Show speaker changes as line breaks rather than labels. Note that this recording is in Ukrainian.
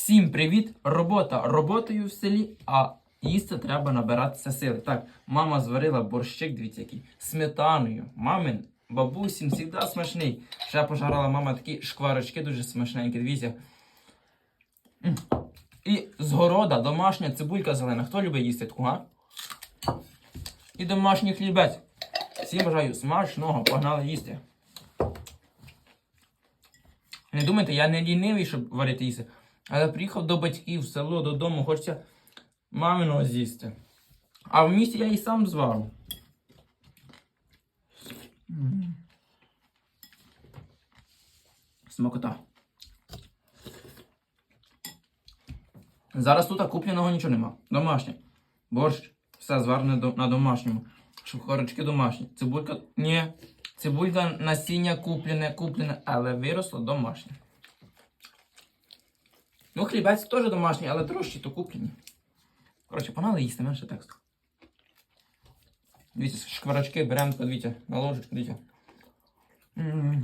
Всім привіт! Робота роботою в селі, а їсти треба набиратися сили. Так, мама зварила борщик, дивіться який, сметаною. Мамин, бабусін, завжди смачний. Ще пожарила мама такі шкварочки дуже смачненькі, дивіться. І з города домашня цибулька зелена. Хто любить їсти таку, га? І домашній хлібець. Всім бажаю смачного, погнали їсти. Не думайте, я не лінивий, щоб варити їсти. Але приїхав до батьків в село, додому, хочеться маминого з'їсти. А в місті я і сам звару. М. Смакота. Зараз тут купленого нічого нема. Домашнє. Борщ, все зварене на домашньому. Шухарочки домашні. Цибулька. Ні. Цибулька насіння куплене, куплене, але виросло домашнє. Ну, хлібець теж домашній, але дорожчі, то куплені. Коротше, погнали їсти, менше тексту. Дивіться, шкварочки беремо, дивіться, на ложечку, дивіться. Мгм.